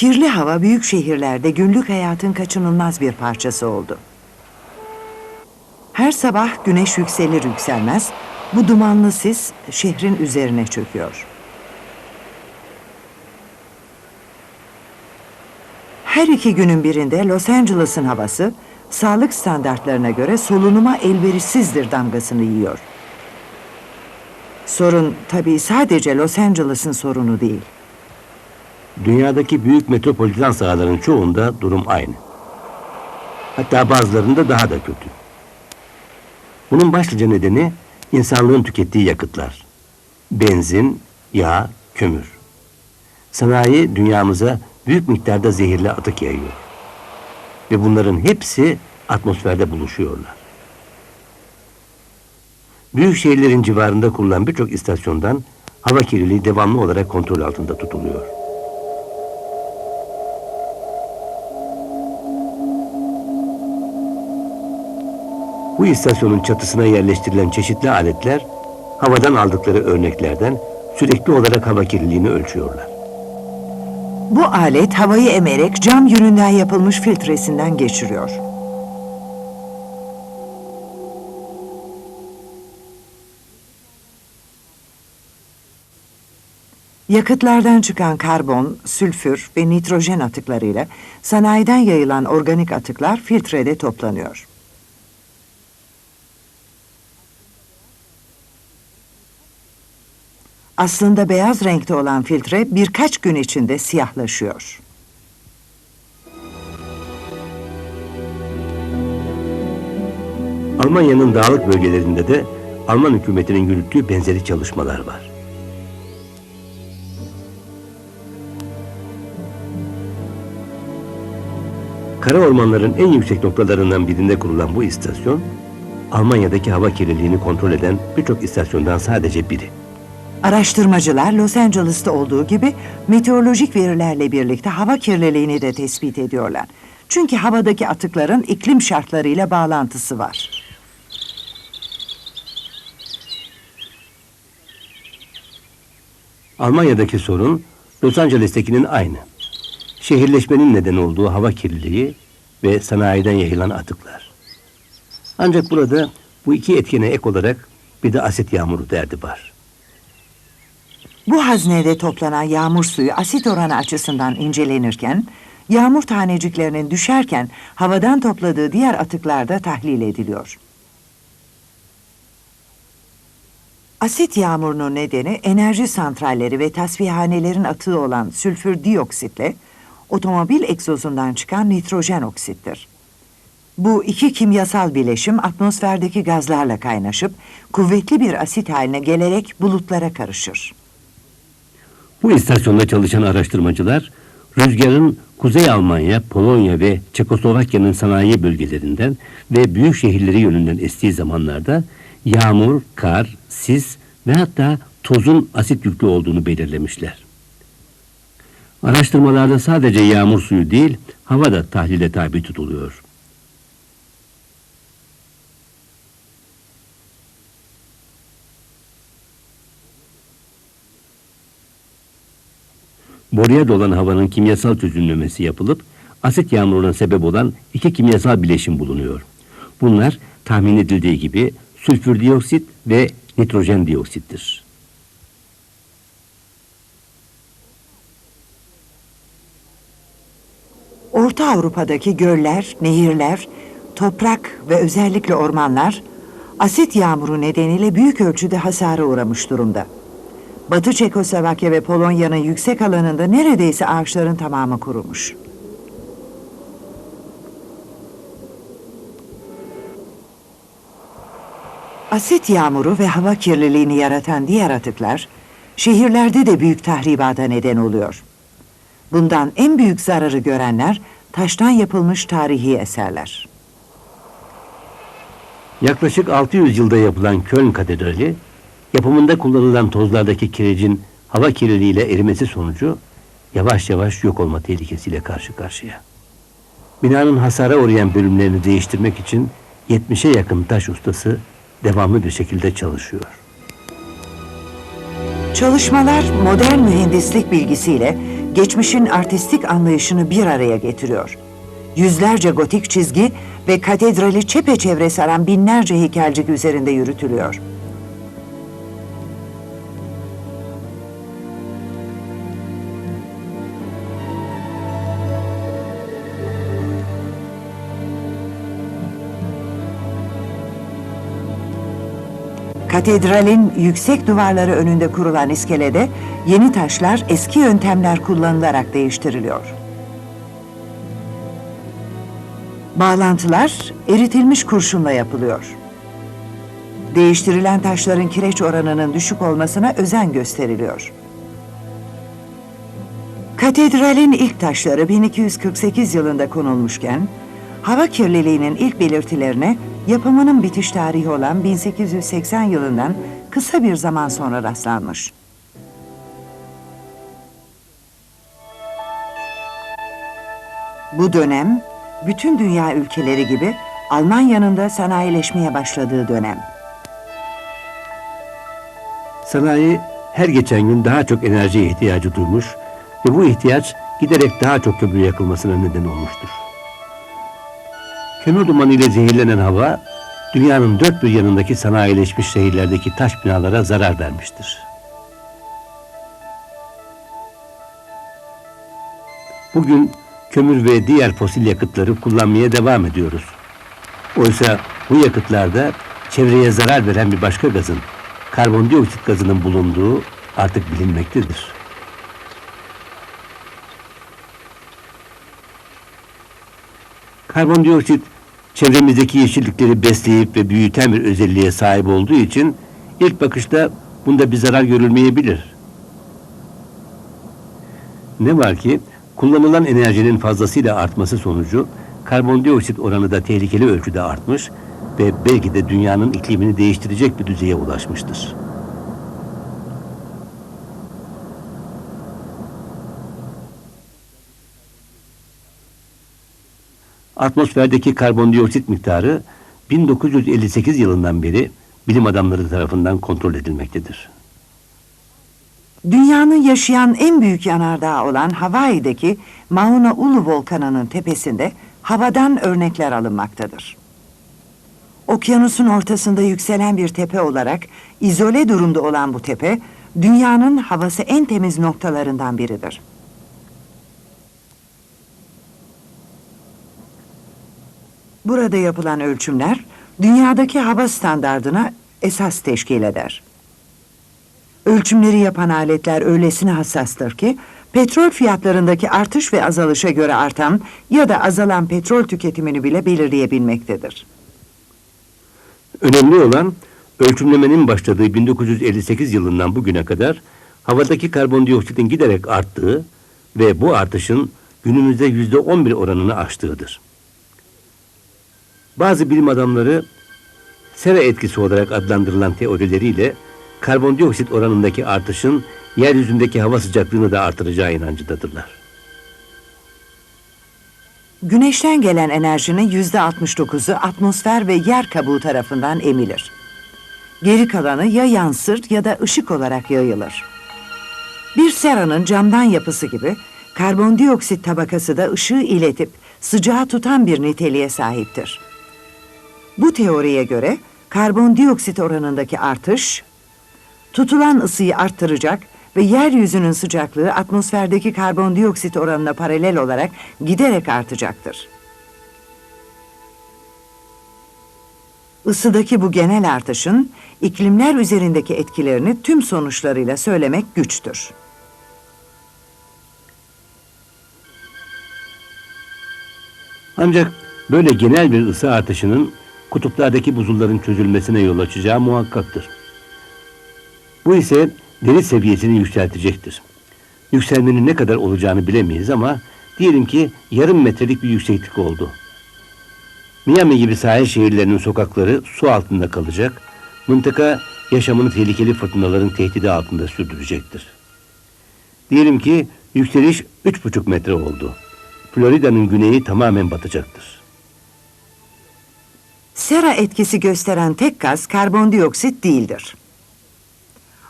Kirli hava büyük şehirlerde günlük hayatın kaçınılmaz bir parçası oldu. Her sabah güneş yükselir yükselmez bu dumanlı sis şehrin üzerine çöküyor. Her iki günün birinde Los Angeles'ın havası sağlık standartlarına göre solunuma elverişsizdir damgasını yiyor. Sorun tabii sadece Los Angeles'ın sorunu değil. Dünyadaki büyük metropolitan sahaların çoğunda durum aynı. Hatta bazılarında daha da kötü. Bunun başlıca nedeni insanlığın tükettiği yakıtlar. Benzin, yağ, kömür. Sanayi dünyamıza büyük miktarda zehirli atık yayıyor. Ve bunların hepsi atmosferde buluşuyorlar. Büyük şehirlerin civarında kurulan birçok istasyondan hava kirliliği devamlı olarak kontrol altında tutuluyor. Bu istasyonun çatısına yerleştirilen çeşitli aletler havadan aldıkları örneklerden sürekli olarak hava kirliliğini ölçüyorlar. Bu alet havayı emerek cam yününden yapılmış filtresinden geçiriyor. Yakıtlardan çıkan karbon, sülfür ve nitrojen atıklarıyla sanayiden yayılan organik atıklar filtrede toplanıyor. Aslında beyaz renkte olan filtre birkaç gün içinde siyahlaşıyor. Almanya'nın dağlık bölgelerinde de Alman hükümetinin yürüttüğü benzeri çalışmalar var. Kara ormanların en yüksek noktalarından birinde kurulan bu istasyon, Almanya'daki hava kirliliğini kontrol eden birçok istasyondan sadece biri. Araştırmacılar Los Angeles'ta olduğu gibi meteorolojik verilerle birlikte hava kirliliğini de tespit ediyorlar. Çünkü havadaki atıkların iklim şartlarıyla bağlantısı var. Almanya'daki sorun Los Angeles'tekinin aynı. Şehirleşmenin neden olduğu hava kirliliği ve sanayiden yayılan atıklar. Ancak burada bu iki etkene ek olarak bir de asit yağmuru derdi var. Bu haznede toplanan yağmur suyu asit oranı açısından incelenirken, yağmur taneciklerinin düşerken havadan topladığı diğer atıklar da tahlil ediliyor. Asit yağmurunun nedeni enerji santralleri ve tasfiyehanelerin atığı olan sülfür dioksitle otomobil egzozundan çıkan nitrojen oksittir. Bu iki kimyasal bileşim atmosferdeki gazlarla kaynaşıp kuvvetli bir asit haline gelerek bulutlara karışır. Bu istasyonda çalışan araştırmacılar rüzgarın Kuzey Almanya, Polonya ve Çekoslovakya'nın sanayi bölgelerinden ve büyük şehirleri yönünden estiği zamanlarda yağmur, kar, sis ve hatta tozun asit yüklü olduğunu belirlemişler. Araştırmalarda sadece yağmur suyu değil, hava da tahlile tabi tutuluyor. Boruya dolan havanın kimyasal çözümlemesi yapılıp asit yağmuruna sebep olan iki kimyasal bileşim bulunuyor. Bunlar tahmin edildiği gibi sülfür dioksit ve nitrojen dioksittir. Orta Avrupa'daki göller, nehirler, toprak ve özellikle ormanlar asit yağmuru nedeniyle büyük ölçüde hasara uğramış durumda. Batı Çekoslovakya ve Polonya'nın yüksek alanında neredeyse ağaçların tamamı kurumuş. Asit yağmuru ve hava kirliliğini yaratan diğer atıklar, şehirlerde de büyük tahribata neden oluyor. Bundan en büyük zararı görenler, taştan yapılmış tarihi eserler. Yaklaşık 600 yılda yapılan Köln Katedrali, yapımında kullanılan tozlardaki kirecin hava kirliliğiyle erimesi sonucu yavaş yavaş yok olma tehlikesiyle karşı karşıya. Binanın hasara uğrayan bölümlerini değiştirmek için 70'e yakın taş ustası devamlı bir şekilde çalışıyor. Çalışmalar modern mühendislik bilgisiyle geçmişin artistik anlayışını bir araya getiriyor. Yüzlerce gotik çizgi ve katedrali çepeçevre saran binlerce heykelcik üzerinde yürütülüyor. Katedralin yüksek duvarları önünde kurulan iskelede yeni taşlar eski yöntemler kullanılarak değiştiriliyor. Bağlantılar eritilmiş kurşunla yapılıyor. Değiştirilen taşların kireç oranının düşük olmasına özen gösteriliyor. Katedralin ilk taşları 1248 yılında konulmuşken, hava kirliliğinin ilk belirtilerine yapımının bitiş tarihi olan 1880 yılından kısa bir zaman sonra rastlanmış. Bu dönem, bütün dünya ülkeleri gibi Almanya'nın da sanayileşmeye başladığı dönem. Sanayi her geçen gün daha çok enerjiye ihtiyacı duymuş ve bu ihtiyaç giderek daha çok kömür yakılmasına neden olmuştur. Kömür dumanı ile zehirlenen hava, dünyanın dört bir yanındaki sanayileşmiş şehirlerdeki taş binalara zarar vermiştir. Bugün kömür ve diğer fosil yakıtları kullanmaya devam ediyoruz. Oysa bu yakıtlarda çevreye zarar veren bir başka gazın, karbondioksit gazının bulunduğu artık bilinmektedir. Karbondioksit çevremizdeki yeşillikleri besleyip ve büyüten bir özelliğe sahip olduğu için ilk bakışta bunda bir zarar görülmeyebilir. Ne var ki kullanılan enerjinin fazlasıyla artması sonucu karbondioksit oranı da tehlikeli ölçüde artmış ve belki de dünyanın iklimini değiştirecek bir düzeye ulaşmıştır. Atmosferdeki karbondioksit miktarı 1958 yılından beri bilim adamları tarafından kontrol edilmektedir. Dünyanın yaşayan en büyük yanardağı olan Hawaii'deki Mauna Ulu volkanının tepesinde havadan örnekler alınmaktadır. Okyanusun ortasında yükselen bir tepe olarak izole durumda olan bu tepe, dünyanın havası en temiz noktalarından biridir. Burada yapılan ölçümler, dünyadaki hava standardına esas teşkil eder. Ölçümleri yapan aletler öylesine hassastır ki, petrol fiyatlarındaki artış ve azalışa göre artan ya da azalan petrol tüketimini bile belirleyebilmektedir. Önemli olan ölçümlemenin başladığı 1958 yılından bugüne kadar havadaki karbondioksitin giderek arttığı ve bu artışın günümüzde yüzde 11 oranını aştığıdır. Bazı bilim adamları sera etkisi olarak adlandırılan teorileriyle karbondioksit oranındaki artışın yeryüzündeki hava sıcaklığını da artıracağı inancıdadırlar. Güneşten gelen enerjinin yüzde 69'u atmosfer ve yer kabuğu tarafından emilir. Geri kalanı ya yansır ya da ışık olarak yayılır. Bir seranın camdan yapısı gibi karbondioksit tabakası da ışığı iletip sıcağı tutan bir niteliğe sahiptir. Bu teoriye göre karbondioksit oranındaki artış tutulan ısıyı arttıracak ve yeryüzünün sıcaklığı atmosferdeki karbondioksit oranına paralel olarak giderek artacaktır. Isıdaki bu genel artışın iklimler üzerindeki etkilerini tüm sonuçlarıyla söylemek güçtür. Ancak böyle genel bir ısı artışının kutuplardaki buzulların çözülmesine yol açacağı muhakkaktır. Bu ise deniz seviyesini yükseltecektir. Yükselmenin ne kadar olacağını bilemeyiz ama diyelim ki yarım metrelik bir yükseklik oldu. Miami gibi sahil şehirlerinin sokakları su altında kalacak, mıntıka yaşamını tehlikeli fırtınaların tehdidi altında sürdürecektir. Diyelim ki yükseliş üç buçuk metre oldu. Florida'nın güneyi tamamen batacaktır. Sera etkisi gösteren tek gaz karbondioksit değildir.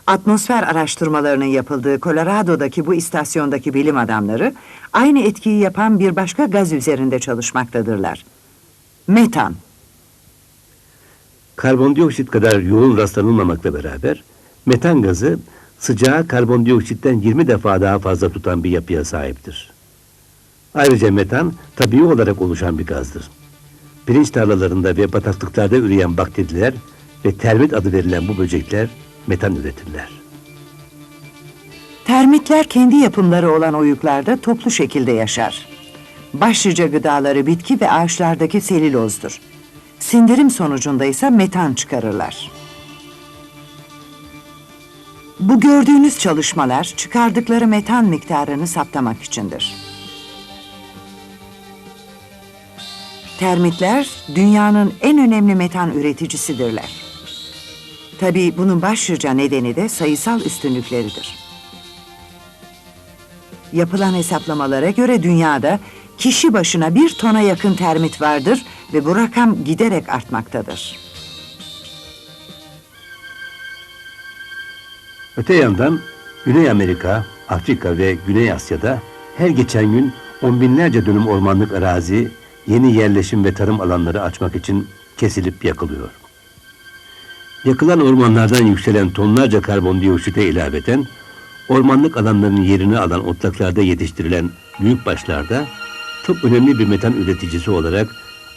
Atmosfer araştırmalarının yapıldığı Colorado'daki bu istasyondaki bilim adamları aynı etkiyi yapan bir başka gaz üzerinde çalışmaktadırlar. Metan. Karbondioksit kadar yoğun rastlanılmamakla beraber metan gazı sıcağı karbondioksitten 20 defa daha fazla tutan bir yapıya sahiptir. Ayrıca metan tabii olarak oluşan bir gazdır. Pirinç tarlalarında ve bataklıklarda üreyen bakteriler ve termit adı verilen bu böcekler metan üretirler. Termitler kendi yapımları olan oyuklarda toplu şekilde yaşar. Başlıca gıdaları bitki ve ağaçlardaki selülozdur. Sindirim sonucunda ise metan çıkarırlar. Bu gördüğünüz çalışmalar çıkardıkları metan miktarını saptamak içindir. Termitler dünyanın en önemli metan üreticisidirler. Tabii bunun başlıca nedeni de sayısal üstünlükleridir. Yapılan hesaplamalara göre dünyada kişi başına bir tona yakın termit vardır ve bu rakam giderek artmaktadır. Öte yandan Güney Amerika, Afrika ve Güney Asya'da her geçen gün on binlerce dönüm ormanlık arazi yeni yerleşim ve tarım alanları açmak için kesilip yakılıyor. Yakılan ormanlardan yükselen tonlarca karbondioksite ilaveten ormanlık alanların yerini alan otlaklarda yetiştirilen büyük başlarda çok önemli bir metan üreticisi olarak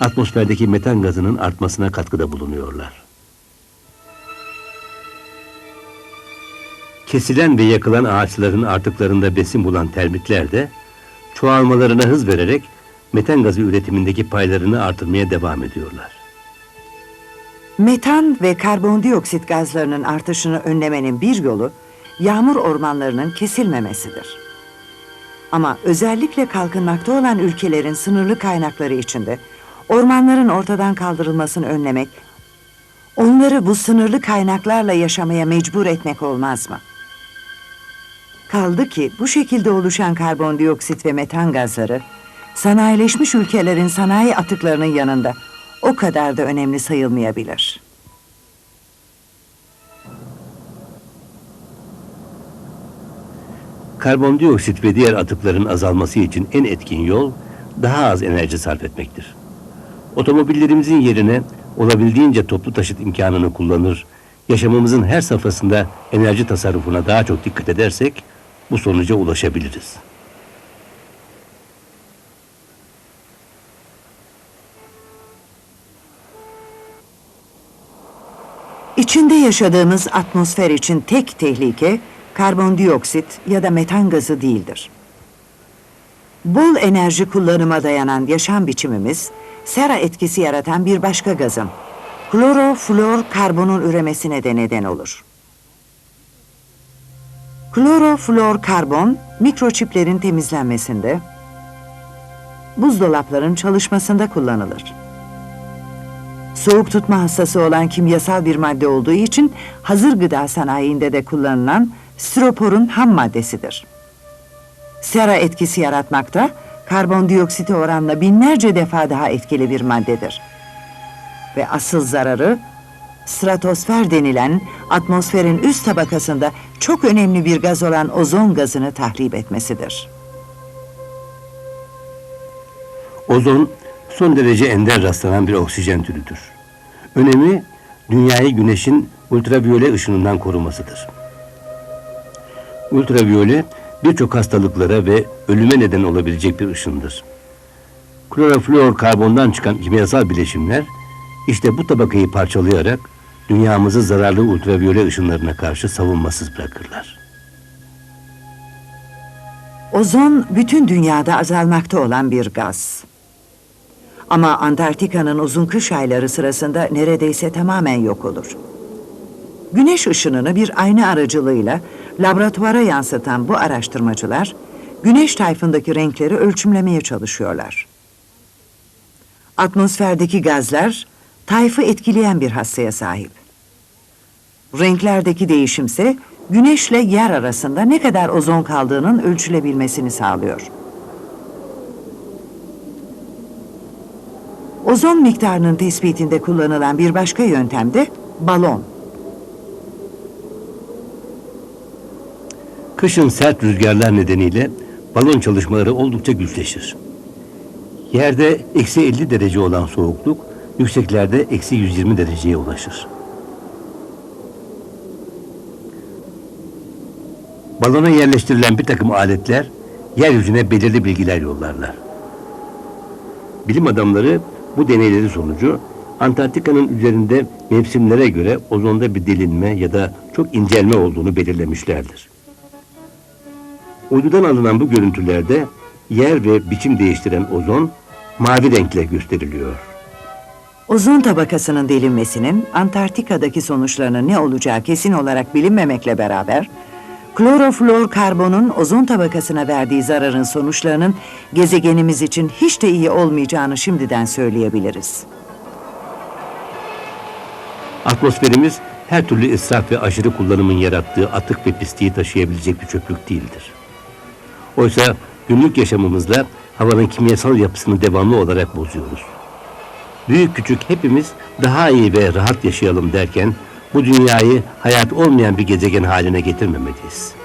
atmosferdeki metan gazının artmasına katkıda bulunuyorlar. Kesilen ve yakılan ağaçların artıklarında besin bulan termitler de çoğalmalarına hız vererek metan gazı üretimindeki paylarını artırmaya devam ediyorlar. Metan ve karbondioksit gazlarının artışını önlemenin bir yolu yağmur ormanlarının kesilmemesidir. Ama özellikle kalkınmakta olan ülkelerin sınırlı kaynakları içinde ormanların ortadan kaldırılmasını önlemek, onları bu sınırlı kaynaklarla yaşamaya mecbur etmek olmaz mı? Kaldı ki bu şekilde oluşan karbondioksit ve metan gazları sanayileşmiş ülkelerin sanayi atıklarının yanında o kadar da önemli sayılmayabilir. Karbondioksit ve diğer atıkların azalması için en etkin yol daha az enerji sarf etmektir. Otomobillerimizin yerine olabildiğince toplu taşıt imkanını kullanır, yaşamımızın her safhasında enerji tasarrufuna daha çok dikkat edersek bu sonuca ulaşabiliriz. İçinde yaşadığımız atmosfer için tek tehlike karbondioksit ya da metan gazı değildir. Bol enerji kullanıma dayanan yaşam biçimimiz sera etkisi yaratan bir başka gazın kloroflorkarbonun üremesine de neden olur. Kloroflorkarbon mikroçiplerin temizlenmesinde, buzdolapların çalışmasında kullanılır. Soğuk tutma hastası olan kimyasal bir madde olduğu için hazır gıda sanayinde de kullanılan stiroporun ham maddesidir. Sera etkisi yaratmakta, karbondioksite oranla binlerce defa daha etkili bir maddedir. Ve asıl zararı, stratosfer denilen atmosferin üst tabakasında çok önemli bir gaz olan ozon gazını tahrip etmesidir. Ozon son derece ender rastlanan bir oksijen türüdür. Önemi dünyayı güneşin ultraviyole ışınından korumasıdır. Ultraviyole birçok hastalıklara ve ölüme neden olabilecek bir ışındır. Kloroflor karbondan çıkan kimyasal bileşimler işte bu tabakayı parçalayarak dünyamızı zararlı ultraviyole ışınlarına karşı savunmasız bırakırlar. Ozon bütün dünyada azalmakta olan bir gaz. Ama Antarktika'nın uzun kış ayları sırasında neredeyse tamamen yok olur. Güneş ışınını bir ayna aracılığıyla laboratuvara yansıtan bu araştırmacılar, güneş tayfındaki renkleri ölçümlemeye çalışıyorlar. Atmosferdeki gazlar, tayfı etkileyen bir hassaya sahip. Renklerdeki değişimse, güneşle yer arasında ne kadar ozon kaldığının ölçülebilmesini sağlıyor. Ozon miktarının tespitinde kullanılan bir başka yöntem de balon. Kışın sert rüzgarlar nedeniyle balon çalışmaları oldukça güçleşir. Yerde eksi 50 derece olan soğukluk, yükseklerde eksi 120 dereceye ulaşır. Balona yerleştirilen bir takım aletler, yeryüzüne belirli bilgiler yollarlar. Bilim adamları bu deneyleri sonucu Antarktika'nın üzerinde mevsimlere göre ozonda bir delinme ya da çok incelme olduğunu belirlemişlerdir. Uydudan alınan bu görüntülerde yer ve biçim değiştiren ozon mavi renkle gösteriliyor. Ozon tabakasının delinmesinin Antarktika'daki sonuçlarının ne olacağı kesin olarak bilinmemekle beraber, kloroflorkarbonun ozon tabakasına verdiği zararın sonuçlarının gezegenimiz için hiç de iyi olmayacağını şimdiden söyleyebiliriz. Atmosferimiz her türlü israf ve aşırı kullanımın yarattığı atık ve pisliği taşıyabilecek bir çöplük değildir. Oysa günlük yaşamımızla havanın kimyasal yapısını devamlı olarak bozuyoruz. Büyük küçük hepimiz daha iyi ve rahat yaşayalım derken bu dünyayı hayat olmayan bir gezegen haline getirmemeliyiz.